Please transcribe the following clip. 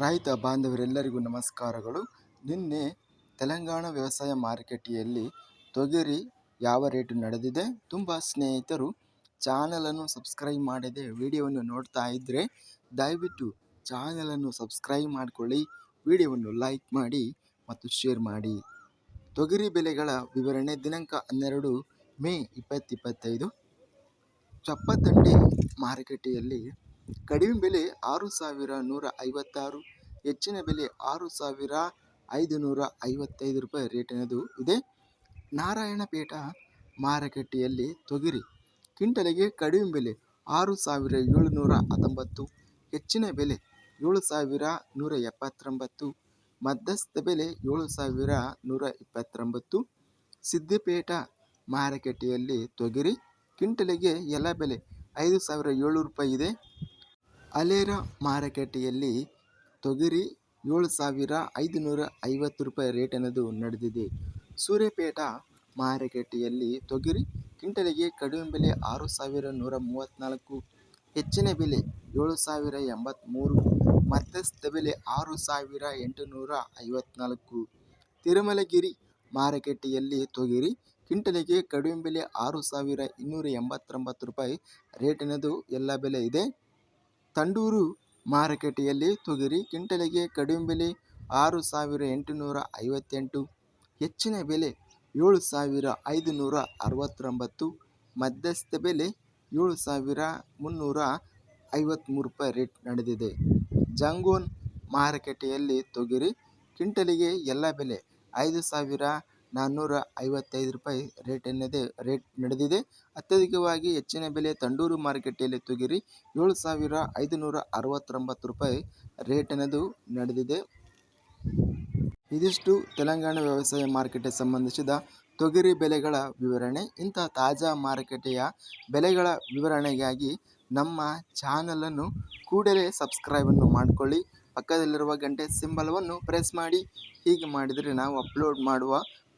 ರೈತ ಬಾಂಧವರೆಲ್ಲರಿಗೂ ನಮಸ್ಕಾರಗಳು. ನಿನ್ನೆ ತೆಲಂಗಾಣ ವ್ಯವಸಾಯ ಮಾರುಕಟ್ಟೆಯಲ್ಲಿ ತೊಗರಿ ಯಾವ ರೇಟು ನಡೆದಿದೆ? ತುಂಬ ಸ್ನೇಹಿತರು ಚಾನಲನ್ನು ಸಬ್ಸ್ಕ್ರೈಬ್ ಮಾಡದೆ ವಿಡಿಯೋವನ್ನು ನೋಡ್ತಾ ಇದ್ದರೆ ದಯವಿಟ್ಟು ಚಾನಲನ್ನು ಸಬ್ಸ್ಕ್ರೈಬ್ ಮಾಡಿಕೊಳ್ಳಿ, ವಿಡಿಯೋವನ್ನು ಲೈಕ್ ಮಾಡಿ ಮತ್ತು ಶೇರ್ ಮಾಡಿ. ತೊಗರಿ ಬೆಲೆಗಳ ವಿವರಣೆ ದಿನಾಂಕ ಹನ್ನೆರಡು ಮೇ ಇಪ್ಪತ್ತಿಪ್ಪತ್ತೈದು ಚಪ್ಪತ್ತಂಡಿ ಮಾರುಕಟ್ಟೆಯಲ್ಲಿ ಕಡಿಮೆ ಬೆಲೆ ಆರು ಸಾವಿರ ನೂರ ಐವತ್ತಾರು, ಹೆಚ್ಚಿನ ಬೆಲೆ ಆರು ಸಾವಿರ ಐದು ನೂರ ಐವತ್ತೈದು ರೂಪಾಯಿ ರೇಟಿನದು ಇದೆ. ನಾರಾಯಣಪೇಟ ಮಾರುಕಟ್ಟೆಯಲ್ಲಿ ತೊಗರಿ, ಕ್ವಿಂಟಲಿಗೆ ಕಡಿಮೆ ಬೆಲೆ ಆರು ಸಾವಿರ ಏಳುನೂರ ಹತ್ತೊಂಬತ್ತು, ಹೆಚ್ಚಿನ ಬೆಲೆ ಏಳು ಸಾವಿರ ನೂರ ಎಪ್ಪತ್ತೊಂಬತ್ತು, ಮಧ್ಯಸ್ಥ ಬೆಲೆ ಏಳು ಸಾವಿರ ನೂರ ಇಪ್ಪತ್ತೊಂಬತ್ತು. ಸಿದ್ದಿಪೇಟ ಮಾರುಕಟ್ಟೆಯಲ್ಲಿ ತೊಗರಿ, ಕ್ವಿಂಟಲಿಗೆ ಎಲ್ಲ ಬೆಲೆ ಐದು ಸಾವಿರ ಏಳು ರೂಪಾಯಿ ಇದೆ. ಅಲೇರ ಮಾರುಕಟ್ಟೆಯಲ್ಲಿ ತೊಗರಿ ಏಳು ಸಾವಿರ ಐದುನೂರ ಐವತ್ತು ರೂಪಾಯಿ ರೇಟ್ ಅನ್ನೋದು ನಡೆದಿದೆ. ಸೂರ್ಯಪೇಟ ಮಾರುಕಟ್ಟೆಯಲ್ಲಿ ತೊಗರಿ ಕ್ವಿಂಟಲಿಗೆ ಕಡಿಮೆ ಬೆಲೆ ಆರು ಸಾವಿರ ನೂರ ಮೂವತ್ತ್ನಾಲ್ಕು ಹೆಚ್ಚಿನ ಬೆಲೆ ಏಳು ಸಾವಿರ ಎಂಬತ್ತ್ಮೂರು ಮಧ್ಯಸ್ಥ ಬೆಲೆ ಆರು ಸಾವಿರ ಎಂಟುನೂರ ಐವತ್ತ್ನಾಲ್ಕು ತಿರುಮಲಗಿರಿ ಮಾರುಕಟ್ಟೆಯಲ್ಲಿ ತೊಗರಿ ಕ್ವಿಂಟಲಿಗೆ ಕಡಿಮೆ ಬೆಲೆ ಆರು ಸಾವಿರ ಇನ್ನೂರ ಎಂಬತ್ತೊಂಬತ್ತು ರೂಪಾಯಿ ರೇಟಿನದು ಎಲ್ಲ ಬೆಲೆ ಇದೆ. ತಂಡೂರು ಮಾರುಕಟ್ಟೆಯಲ್ಲಿ ತೊಗರಿ ಕ್ವಿಂಟಲಿಗೆ ಕಡಿಮೆ ಬೆಲೆ ಆರು ಸಾವಿರ ಎಂಟುನೂರ ಐವತ್ತೆಂಟು, ಹೆಚ್ಚಿನ ಬೆಲೆ ಏಳು ಸಾವಿರ ಐದುನೂರ ಅರವತ್ತೊಂಬತ್ತು, ಮಧ್ಯಸ್ಥ ಬೆಲೆ ಏಳು ಸಾವಿರ ಮುನ್ನೂರ ಐವತ್ತ್ಮೂರು ರೂಪಾಯಿ ರೇಟ್ ನಡೆದಿದೆ. ಜಂಗೋನ್ ಮಾರುಕಟ್ಟೆಯಲ್ಲಿ ತೊಗರಿ ಕ್ವಿಂಟಲಿಗೆ ಎಲ್ಲ ಬೆಲೆ ಐದು ಸಾವಿರ ನಾನ್ನೂರ ಐವತ್ತೈದು ರೂಪಾಯಿ ರೇಟ್ ಎನ್ನದೆ, ರೇಟ್ ನಡೆದಿದೆ. ಅತ್ಯಧಿಕವಾಗಿ ಹೆಚ್ಚಿನ ಬೆಲೆ ತಂಡೂರು ಮಾರುಕಟ್ಟೆಯಲ್ಲಿ ತೊಗರಿ. ಏಳು ಸಾವಿರ ಐದುನೂರ ಅರವತ್ತೊಂಬತ್ತು ರೂಪಾಯಿ ರೇಟ್ ಅನ್ನೋದು ನಡೆದಿದೆ. ಇದಿಷ್ಟು ತೆಲಂಗಾಣ ವ್ಯವಸಾಯ ಮಾರುಕಟ್ಟೆ ಸಂಬಂಧಿಸಿದ ತೊಗರಿ ಬೆಲೆಗಳ ವಿವರಣೆ. ಇಂಥ ತಾಜಾ ಮಾರುಕಟ್ಟೆಯ ಬೆಲೆಗಳ ವಿವರಣೆಗಾಗಿ ನಮ್ಮ ಚಾನಲನ್ನು ಕೂಡಲೇ ಸಬ್ಸ್ಕ್ರೈಬನ್ನು ಮಾಡಿಕೊಳ್ಳಿ. ಪಕ್ಕದಲ್ಲಿರುವ ಗಂಟೆ ಸಿಂಬಲವನ್ನು ಪ್ರೆಸ್ ಮಾಡಿ. ಹೀಗೆ ಮಾಡಿದರೆ ನಾವು ಅಪ್ಲೋಡ್ ಮಾಡುವ